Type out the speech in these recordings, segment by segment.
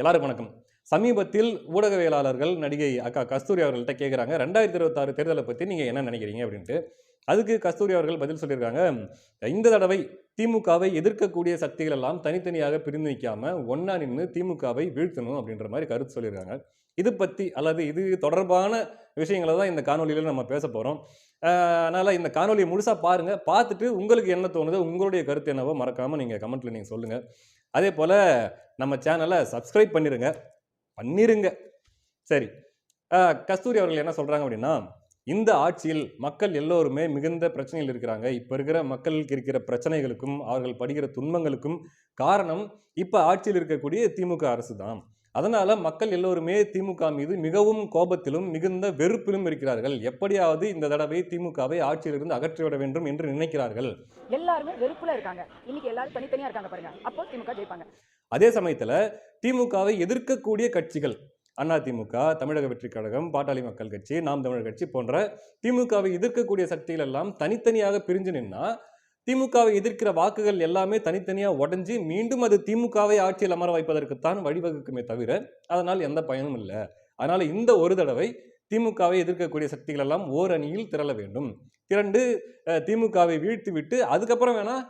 எல்லாருக்கும் வணக்கம். சமீபத்தில் ஊடகவியலாளர்கள் நடிகை அக்கா கஸ்தூரி அவர்கள்ட்ட கேட்குறாங்க ரெண்டாயிரத்தி இருபத்தாறு தேர்தலை பற்றி நீங்கள் என்ன நினைக்கிறீங்க? அப்படின்ட்டு. அதுக்கு கஸ்தூரி அவர்கள் பதில் சொல்லியிருக்காங்க இந்த தடவை திமுகவை எதிர்க்கக்கூடிய சக்திகள் எல்லாம் தனித்தனியாக பிரிந்து நிற்காமல் ஒன்றா நின்று திமுகவை வீழ்த்தணும் அப்படின்ற மாதிரி கருத்து சொல்லியிருக்காங்க. இது பற்றி அல்லது இது தொடர்பான விஷயங்களை தான் இந்த காணொலியில் நம்ம பேச போகிறோம் அதனால் இந்த காணொலியை முழுசாக பாருங்கள் பார்த்துட்டு உங்களுக்கு என்ன தோணுதோ உங்களுடைய கருத்து என்னவோ மறக்காமல் நீங்கள் கமெண்ட்டில் நீங்கள் சொல்லுங்கள் அதே போல் நம்ம சேனலை சப்ஸ்கிரைப் பண்ணிடுங்க பண்ணிருங்க. சரி. கஸ்தூரி அவர்கள் என்ன சொல்கிறாங்க அப்படின்னா இந்த ஆட்சியில் மக்கள் எல்லோருமே மிகுந்த பிரச்சனையில் இருக்கிறாங்க. இப்போ இருக்கிற மக்களுக்கு இருக்கிற பிரச்சனைகளுக்கும் அவர்கள் படுகிற துன்பங்களுக்கும் காரணம் இப்போ ஆட்சியில் இருக்கக்கூடிய திமுக அரசு தான். அதனால் மக்கள் எல்லோருமே திமுக மீது மிகவும் கோபத்திலும் மிகுந்த வெறுப்பிலும் இருக்கிறார்கள். எப்படியாவது இந்த தடவை திமுகவை ஆட்சியிலிருந்து அகற்றிவிட வேண்டும் என்று நினைக்கிறார்கள். எல்லாருமே வெறுப்புல இருக்காங்க. இன்னைக்கு எல்லாரும் தனித்தனியா இருக்காங்க பாருங்க. அப்போ திமுக ஜெயிப்பாங்க. அதே சமயத்தில் திமுகவை எதிர்க்கக்கூடிய கட்சிகள் அண்ணா திமுக தமிழக வெற்றி கழகம் பாட்டாளி மக்கள் கட்சி நாம் தமிழர் கட்சி போன்ற திமுகவை எதிர்க்கக்கூடிய சக்திகள் எல்லாம் தனித்தனியாக பிரிஞ்சு நின்னா திமுகவை எதிர்க்கிற வாக்குகள் எல்லாமே தனித்தனியாக உடஞ்சி மீண்டும் அது திமுகவை ஆட்சியில் அமர வைப்பதற்குத்தான் வழிவகுக்குமே தவிர அதனால் எந்த பயனும் இல்லை. அதனால் இந்த ஒரு தடவை திமுகவை எதிர்க்கக்கூடிய சக்திகள் எல்லாம் ஓர் அணியில் திரள வேண்டும். திரண்டு திமுகவை வீழ்த்தி விட்டு அதுக்கப்புறம் வேணால்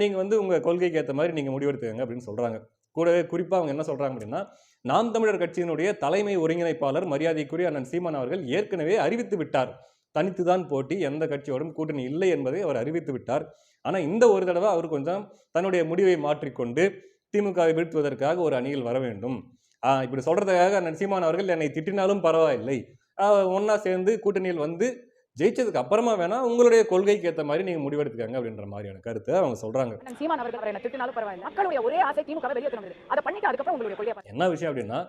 நீங்கள் வந்து உங்கள் கொள்கைக்கு ஏற்ற மாதிரி நீங்கள் முடிவெடுத்துக்கங்க அப்படின்னு சொல்கிறாங்க கூடவே குறிப்பாக அவங்க என்ன சொல்கிறாங்க அப்படின்னா நாம் தமிழர் கட்சியினுடைய தலைமை ஒருங்கிணைப்பாளர் மரியாதைக்குரிய அண்ணன் சீமான் அவர்கள் ஏற்கனவே அறிவித்து விட்டார். தனித்துதான் போட்டி எந்த கட்சியோடும் கூட்டணி இல்லை என்பதை அவர் அறிவித்து விட்டார். ஆனால் இந்த ஒரு தடவை அவர் கொஞ்சம் தன்னுடைய முடிவை மாற்றிக்கொண்டு திமுகவை வீழ்த்துவதற்காக ஒரு அணியில் வர வேண்டும். இப்படி சொல்கிறதுக்காக அண்ணன் சீமான் அவர்கள் என்னை திட்டினாலும் பரவாயில்லை. ஒன்றா சேர்ந்து கூட்டணியில் வந்து ஜெயிச்சதுக்கு அப்புறமா வேணா உங்களுடைய கொள்கைக்கு ஏற்ற மாதிரி நீங்க முடிவெடுத்துக்கங்க அப்படின்ற மாதிரியான கருத்தை அவங்க சொல்றாங்க. என்ன விஷயம் அப்படின்னா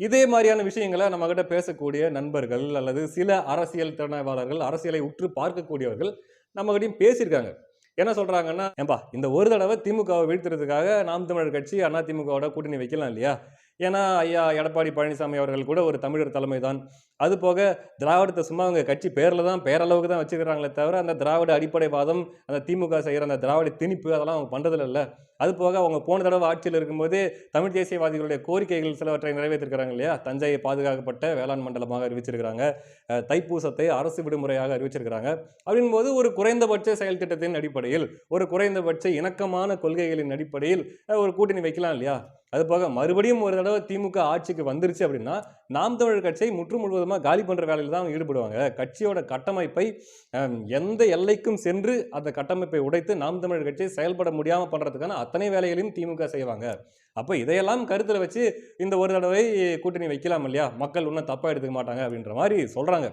இதே மாதிரியான விஷயங்களை நம்ம கிட்ட பேசக்கூடிய நண்பர்கள் அல்லது சில அரசியல் திறனாய்வாளர்கள் அரசியலை உற்று பார்க்கக்கூடியவர்கள் நம்ம கிட்டயும் பேசியிருக்காங்க. என்ன சொல்றாங்கன்னா ஏன்பா இந்த ஒரு தடவை திமுகவை வீழ்த்துறதுக்காக நாம் தமிழர் கட்சி அண்ணா திமுகவோட கூட்டணி வைக்கலாம் இல்லையா? ஏன்னா ஐயா எடப்பாடி பழனிசாமி அவர்கள் கூட ஒரு தமிழர் தலைமை தான் அது போக திராவிடத்தை சும்மா அவங்க கட்சி பேரில் தான் பேரளவுக்கு தான் வச்சுக்கிறாங்களே தவிர அந்த திராவிட அடிப்படைவாதம் அந்த திமுக செய்கிற அந்த திராவிட திணிப்பு அதெல்லாம் அவங்க பண்ணுறதில்ல இல்லை. அது போக அவங்க போன தடவை ஆட்சியில் இருக்கும்போது தமிழ் தேசியவாதிகளுடைய கோரிக்கைகள் சிலவற்றை நிறைவேற்றிருக்கிறாங்க இல்லையா? தஞ்சையை பாதுகாக்கப்பட்ட வேளாண் மண்டலமாக அறிவிச்சிருக்கிறாங்க. தைப்பூசத்தை அரசு விடுமுறையாக அறிவிச்சிருக்கிறாங்க. அப்படின்போது ஒரு குறைந்தபட்ச செயல் திட்டத்தின் அடிப்படையில் ஒரு குறைந்தபட்ச இணக்கமான கொள்கைகளின் அடிப்படையில் ஒரு கூட்டணி வைக்கலாம் இல்லையா? அது போக மறுபடியும் ஒரு தடவை திமுக ஆட்சிக்கு வந்துருச்சு அப்படின்னா நாம் தமிழர் கட்சியை முற்று முழுவதுமாக காலி பண்ணுற வேலையில் தான் ஈடுபடுவாங்க. கட்சியோட கட்டமைப்பை எந்த எல்லைக்கும் சென்று அந்த கட்டமைப்பை உடைத்து நாம் தமிழர் கட்சியை செயல்பட முடியாமல் பண்ணுறதுக்கான அத்தனை வேலைகளையும் திமுக செய்வாங்க. அப்போ இதையெல்லாம் கருத்தில் வச்சு இந்த ஒரு தடவை கூட்டணி வைக்கலாம் இல்லையா? மக்கள் இன்னும் தப்பாக எடுத்துக்க மாட்டாங்க அப்படின்ற மாதிரி சொல்கிறாங்க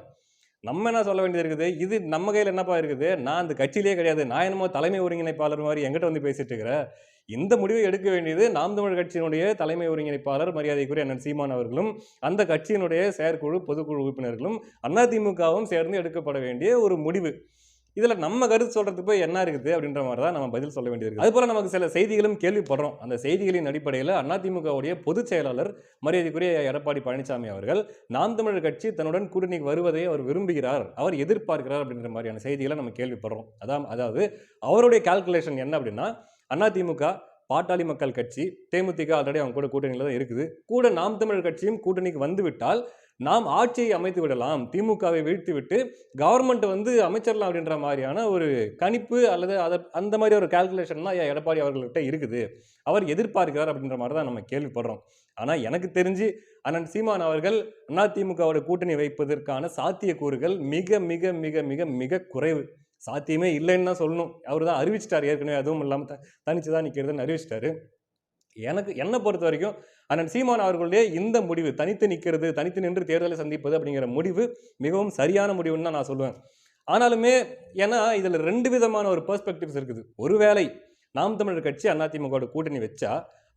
நம்ம என்ன சொல்ல வேண்டியது இருக்குது? இது நம்ம கையில் என்னப்பா இருக்குது? நான் அந்த கட்சியிலே கிடையாது. நான் என்னமோ தலைமை ஒருங்கிணைப்பாளர் மாதிரி எங்கிட்ட வந்து பேசிட்டு இருக்கிறேன் இந்த முடிவை எடுக்க வேண்டியது நாம் தமிழர் கட்சியினுடைய தலைமை ஒருங்கிணைப்பாளர் மரியாதைக்குரிய அண்ணன் சீமான் அவர்களும் அந்த கட்சியினுடைய செயற்குழு பொதுக்குழு உறுப்பினர்களும் அதிமுகவும் சேர்ந்து எடுக்கப்பட வேண்டிய ஒரு முடிவு. இதில் நம்ம கருத்து சொல்கிறதுக்கு போய் என்ன இருக்குது அப்படின்ற மாதிரி தான் நம்ம பதில் சொல்ல வேண்டியது அதுபோல் நமக்கு சில செய்திகளும் கேள்விப்படுறோம். அந்த செய்திகளின் அடிப்படையில் அதிமுகவுடைய பொதுச் செயலாளர் மரியாதைக்குரிய எடப்பாடி பழனிசாமி அவர்கள் நாம் தமிழர் கட்சி தன்னுடன் கூட்டணிக்கு வருவதை அவர் விரும்புகிறார் அவர் எதிர்பார்க்கிறார் அப்படின்ற மாதிரியான செய்திகளை நம்ம கேள்விப்படுறோம். அதான் அதாவது அவருடைய கால்குலேஷன் என்ன அப்படின்னா அதிமுக பாட்டாளி மக்கள் கட்சி தேமுதிக ஆல்ரெடி அவங்க கூட கூட்டணியில் தான் இருக்குது. கூட நாம் தமிழர் கட்சியும் கூட்டணிக்கு வந்துவிட்டால் நாம் ஆட்சியை அமைத்து விடலாம். திமுகவை வீழ்த்திவிட்டு கவர்மெண்ட் வந்து அமைச்சரலாம் அப்படின்ற மாதிரியான ஒரு கணிப்பு அல்லது அதை அந்த மாதிரி ஒரு கால்குலேஷன் தான் எடப்பாடி அவர்கள்கிட்ட இருக்குது. அவர் எதிர்பார்க்கிறார் அப்படின்ற மாதிரி தான் நம்ம கேள்விப்படுறோம். ஆனால் எனக்கு தெரிஞ்சு அண்ணன் சீமான் அவர்கள் அதிமுகவோட கூட்டணி வைப்பதற்கான சாத்தியக்கூறுகள் மிக மிக மிக மிக மிக குறைவு. சாத்தியமே இல்லைன்னு தான் சொல்லணும். அவர் தான் அறிவிச்சிட்டார். ஏற்கனவே அதுவும் இல்லாமல் த தனிச்சு தான் நிற்கிறதுன்னு அறிவிச்சிட்டாரு. எனக்கு என்னை பொறுத்த வரைக்கும் அண்ணன் சீமான் அவர்களுடைய இந்த முடிவு தனித்து நிற்கிறது தனித்து நின்று தேர்தலை சந்திப்பது அப்படிங்கிற முடிவு மிகவும் சரியான முடிவுன்னு தான் நான் சொல்லுவேன். ஆனாலுமே ஏன்னா இதில் ரெண்டு விதமான ஒரு பெர்ஸ்பெக்டிவ்ஸ் இருக்குது. ஒருவேளை நாம் தமிழர் கட்சி அதிமுகவோட கூட்டணி வச்சா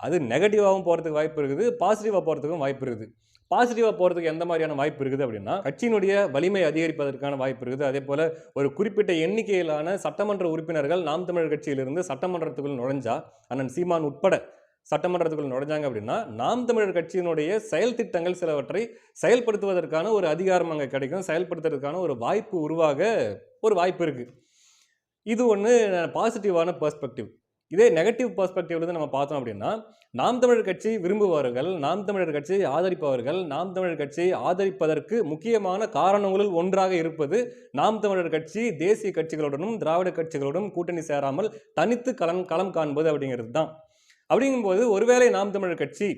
அது நெகட்டிவாகவும் போகிறதுக்கு வாய்ப்பு இருக்குது பாசிட்டிவாக போகிறதுக்கும் வாய்ப்பு இருக்குது. பாசிட்டிவாக போகிறதுக்கு எந்த மாதிரியான வாய்ப்பு இருக்குது அப்படின்னா கட்சியினுடைய வலிமை அதிகரிப்பதற்கான வாய்ப்பு இருக்குது. அதே போல் ஒரு குறிப்பிட்ட எண்ணிக்கையிலான சட்டமன்ற உறுப்பினர்கள் நாம் தமிழர் கட்சியிலிருந்து சட்டமன்றத்துக்குள் நுழைஞ்சா அண்ணன் சீமான் உட்பட சட்டமன்றத்துக்குள் நுழைஞ்சாங்க அப்படின்னா நாம் தமிழர் கட்சியினுடைய செயல் திட்டங்கள் சிலவற்றை செயல்படுத்துவதற்கான ஒரு அதிகாரம் அங்கே கிடைக்கும். செயல்படுத்துறதுக்கான ஒரு வாய்ப்பு உருவாக ஒரு வாய்ப்பு இருக்குது இது ஒன்று பாசிட்டிவான பெர்ஸ்பெக்டிவ் இதே நெகட்டிவ் பர்ஸ்பெக்டிவ்லேருந்து நம்ம பார்த்தோம் அப்படின்னா நாம் தமிழர் கட்சி விரும்புபவர்கள் நாம் தமிழர் கட்சியை ஆதரிப்பவர்கள் நாம் தமிழர் கட்சியை ஆதரிப்பதற்கு முக்கியமான காரணங்களுள் ஒன்றாக இருப்பது நாம் தமிழர் கட்சி தேசிய கட்சிகளுடனும் திராவிட கட்சிகளுடனும் கூட்டணி சேராமல் தனித்து களம் களம் காண்பது அப்படிங்கிறது தான். அப்படிங்கும்போது ஒருவேளை நாம் தமிழர் கட்சி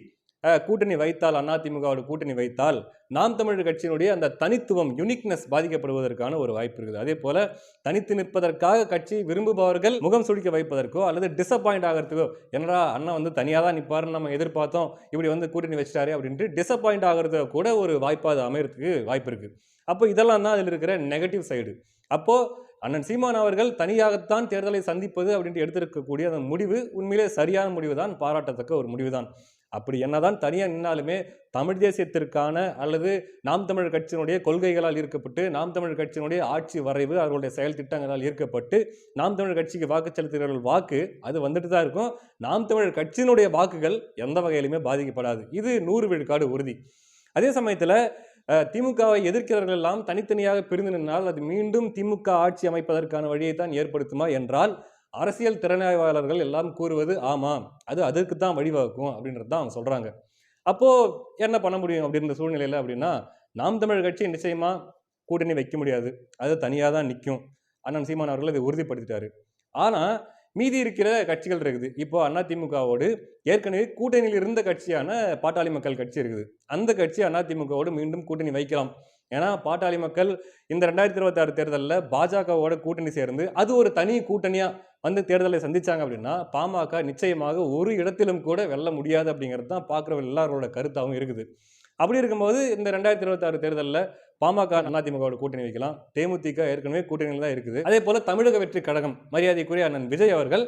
கூட்டணி வைத்தால் அதிமுகவோட கூட்டணி வைத்தால் நாம் தமிழர் கட்சியினுடைய அந்த தனித்துவம் யுனிக்னஸ் பாதிக்கப்படுவதற்கான ஒரு வாய்ப்பு இருக்குது. அதே போல தனித்து நிற்பதற்காக கட்சி விரும்புபவர்கள் முகம் சுழிக்க வைப்பதற்கோ அல்லது டிசப்பாயிண்ட் ஆகிறதுக்கோ என்னடா அண்ணா வந்து தனியாக தான் நிற்பாருன்னு நம்ம எதிர்பார்த்தோம் இப்படி வந்து கூட்டணி வச்சிட்டாரு அப்படின்ட்டு டிசப்பாயிண்ட் ஆகிறது கூட ஒரு வாய்ப்பாக அது அமையறதுக்கு வாய்ப்பு இருக்குது. அப்போ இதெல்லாம் தான் அதில் இருக்கிற நெகட்டிவ் சைடு அப்போது அண்ணன் சீமான் அவர்கள் தனியாகத்தான் தேர்தலை சந்திப்பது அப்படின்ட்டு எடுத்திருக்கக்கூடிய அந்த முடிவு உண்மையிலே சரியான முடிவு தான் பாராட்டத்தக்க ஒரு முடிவு தான் அப்படி என்னதான் தனியாக நின்னாலுமே தமிழ் தேசியத்திற்கான அல்லது நாம் தமிழர் கட்சியினுடைய கொள்கைகளால் ஈர்க்கப்பட்டு நாம் தமிழர் கட்சியினுடைய ஆட்சி வரைவு அவர்களுடைய செயல் திட்டங்களால் ஈர்க்கப்பட்டு நாம் தமிழர் கட்சிக்கு வாக்கு செலுத்துகிறவர்கள் வாக்கு அது வந்துட்டு தான் இருக்கும். நாம் தமிழர் கட்சியினுடைய வாக்குகள் எந்த வகையிலுமே பாதிக்கப்படாது. இது நூறு விழுக்காடு உறுதி. அதே சமயத்தில் திமுகவை எதிர்க்கிறவர்கள் எல்லாம் தனித்தனியாக பிரிந்து நின்றால் அது மீண்டும் திமுக ஆட்சி அமைப்பதற்கான வழியை தான் ஏற்படுத்துமா என்றால் அரசியல் திறனாய்வாளர்கள் எல்லாம் கூறுவது ஆமாம் அது அதற்கு தான் வழிவகுக்கும் அப்படின்றது தான் அவங்க சொல்கிறாங்க அப்போது என்ன பண்ண முடியும் அப்படின்ற சூழ்நிலையில் அப்படின்னா நாம் தமிழர் கட்சி நிச்சயமாக கூட்டணி வைக்க முடியாது. அது தனியாக தான் நிற்கும் அண்ணன் சீமான் அவர்கள் இதை உறுதிப்படுத்திட்டாரு. ஆனால் மீதி இருக்கிற கட்சிகள் இருக்குது. இப்போ அதிமுகவோடு ஏற்கனவே கூட்டணியில் இருந்த கட்சியான பாட்டாளி மக்கள் கட்சி இருக்குது. அந்த கட்சி அதிமுகவோடு மீண்டும் கூட்டணி வைக்கலாம். ஏன்னா பாட்டாளி மக்கள் இந்த ரெண்டாயிரத்தி இருபத்தாறு தேர்தலில் பாஜகவோட கூட்டணி சேர்ந்து அது ஒரு தனி கூட்டணியாக வந்து தேர்தலை சந்தித்தாங்க அப்படின்னா பாமக நிச்சயமாக ஒரு இடத்திலும் கூட வெல்ல முடியாது அப்படிங்கிறது தான் பார்க்குற எல்லாரோட கருத்தாகவும் இருக்குது. அப்படி இருக்கும்போது இந்த ரெண்டாயிரத்தி இருபத்தாறு தேர்தலில் பாமக அதிமுகவோட கூட்டணி வைக்கலாம். தேமுதிக ஏற்கனவே கூட்டணியில் தான் இருக்குது. அதே போல தமிழக வெற்றி கழகம் மரியாதைக்குரிய அண்ணன் விஜய் அவர்கள்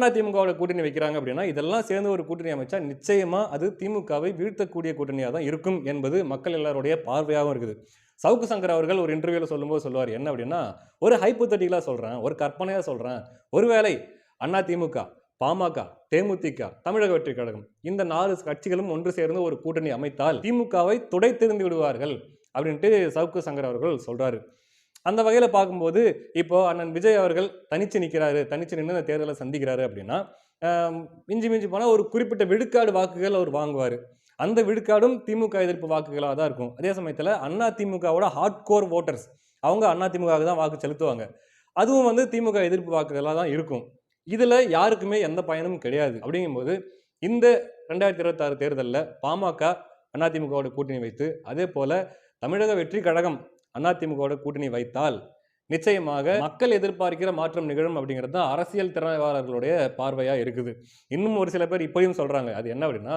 அதிமுகவோட கூட்டணி வைக்கிறாங்க அப்படின்னா இதெல்லாம் சேர்ந்து ஒரு கூட்டணி அமைச்சா நிச்சயமாக அது திமுகவை வீழ்த்தக்கூடிய கூட்டணியாக தான் இருக்கும் என்பது மக்கள் எல்லாருடைய பார்வையாகவும் இருக்குது. சவுக்கு சங்கர் அவர்கள் ஒரு இன்டர்வியூவில் சொல்லும்போது சொல்லுவார் என்ன அப்படின்னா ஒரு ஹைப்போத்தட்டிக்கலாக சொல்கிறேன் ஒரு கற்பனையாக சொல்கிறேன் ஒருவேளை அதிமுக பாமக தேமுதிக தமிழக வெற்றி கழகம் இந்த நாலு கட்சிகளும் ஒன்று சேர்ந்து ஒரு கூட்டணி அமைத்தால் திமுகவை துடைத்தெறிந்து விடுவார்கள் அப்படின்ட்டு சவுக்கு சங்கர் அவர்கள் சொல்கிறாரு அந்த வகையில் பார்க்கும்போது இப்போ அண்ணன் விஜய் அவர்கள் தனிச்சு நிற்கிறாரு தனிச்சு நின்று அந்த தேர்தலை சந்திக்கிறாரு அப்படின்னா மிஞ்சி மிஞ்சி போனால் ஒரு குறிப்பிட்ட விழுக்காடு வாக்குகள் அவர் வாங்குவார். அந்த விழுக்காடும் திமுக எதிர்ப்பு வாக்குகளாக தான் இருக்கும். அதே சமயத்தில் அண்ணா திமுகவோட ஹார்ட் கோர் ஓட்டர்ஸ் அவங்க அண்ணா திமுகவுக்கு தான் வாக்கு செலுத்துவாங்க. அதுவும் வந்து திமுக எதிர்ப்பு வாக்குகளாக தான் இருக்கும். இதில் யாருக்குமே எந்த பயனும் கிடையாது. அப்படிங்கும்போது இந்த ரெண்டாயிரத்தி இருபத்தாறு தேர்தலில் பாமக அதிமுகவோட கூட்டணி வைத்து அதே போல் தமிழக வெற்றி கழகம் அதிமுகவோட கூட்டணி வைத்தால் நிச்சயமாக மக்கள் எதிர்பார்க்கிற மாற்றம் நிகழும் அப்படிங்கிறது தான் அரசியல் திறனாளர்களுடைய பார்வையாக இருக்குது. இன்னும் ஒரு சில பேர் இப்படியும் சொல்கிறாங்க அது என்ன அப்படின்னா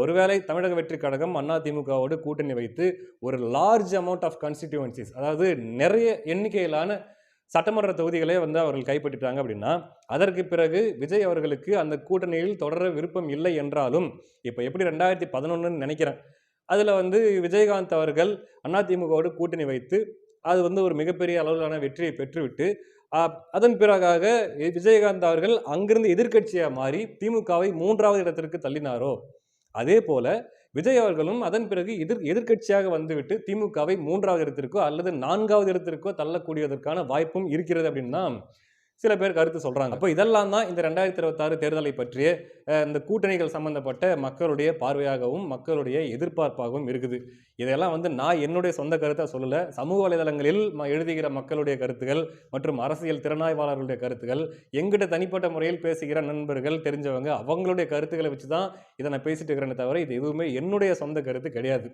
ஒருவேளை தமிழக வெற்றி கழகம் அதிமுகவோடு கூட்டணி வைத்து ஒரு லார்ஜ் அமௌண்ட் ஆஃப் கான்ஸ்டிடியூவன்சிஸ் அதாவது நிறைய எண்ணிக்கையிலான சட்டமன்ற தொகுதிகளை வந்து அவர்கள் கைப்பற்றிட்டாங்க அப்படின்னா அதற்கு பிறகு விஜய் அவர்களுக்கு அந்த கூட்டணியில் தொடர விருப்பம் இல்லை என்றாலும் இப்போ எப்படி ரெண்டாயிரத்தி பதினொன்றுன்னு நினைக்கிறேன். அதில் வந்து விஜயகாந்த் அவர்கள் அதிமுகவோடு கூட்டணி வைத்து அது வந்து ஒரு மிகப்பெரிய அளவிலான வெற்றியை பெற்றுவிட்டு அதன் பிறகாக விஜயகாந்த் அவர்கள் அங்கிருந்து எதிர்க்கட்சியாக மாறி திமுகவை மூன்றாவது இடத்திற்கு தள்ளினாரோ? அதே போல விஜய் அவர்களும் அதன் பிறகு எதிர் எதிர்க்கட்சியாக வந்துவிட்டு திமுகவை மூன்றாவது இடத்திற்கோ அல்லது நான்காவது இடத்திற்கோ தள்ளக்கூடியதற்கான வாய்ப்பும் இருக்கிறது அப்படின்னா சில பேர் கருத்து சொல்கிறாங்க அப்போ இதெல்லாம் தான் இந்த ரெண்டாயிரத்தி இருபத்தாறு தேர்தலை பற்றிய இந்த கூட்டணிகள் சம்பந்தப்பட்ட மக்களுடைய பார்வையாகவும் மக்களுடைய எதிர்பார்ப்பாகவும் இருக்குது. இதெல்லாம் வந்து நான் என்னுடைய சொந்த கருத்தை சொல்லலை. சமூக வலைதளங்களில் ம- எழுதுகிற மக்களுடைய கருத்துகள் மற்றும் அரசியல் திறனாய்வாளர்களுடைய கருத்துகள் எங்கிட்ட தனிப்பட்ட முறையில் பேசுகிற நண்பர்கள் தெரிஞ்சவங்க அவங்களுடைய கருத்துக்களை வச்சு தான் இதை நான் பேசிட்டு இருக்கிறேனே தவிர இது எதுவுமே என்னுடைய சொந்த கருத்து கிடையாது.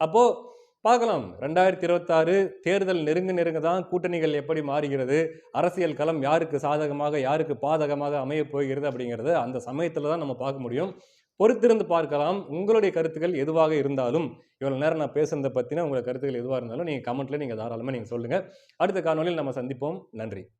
அப்போது பார்க்கலாம். ரெண்டாயிரத்தி இருபத்தாறு தேர்தல் நெருங்க நெருங்க தான் கூட்டணிகள் எப்படி மாறுகிறது? அரசியல் களம் யாருக்கு சாதகமாக யாருக்கு பாதகமாக அமையப்போகிறது போகிறது அந்த சமயத்தில் தான் நம்ம பார்க்க முடியும். பொறுத்திருந்து பார்க்கலாம். உங்களுடைய கருத்துக்கள் எதுவாக இருந்தாலும் இவ்வளோ நேரம் நான் பேசுனதை பற்றின உங்களோட கருத்துக்கள் எதுவாக இருந்தாலும் நீங்கள் கமெண்ட்டில் நீங்கள் தாராளமாக நீங்கள் சொல்லுங்கள் அடுத்த காணொலியில் நம்ம சந்திப்போம். நன்றி.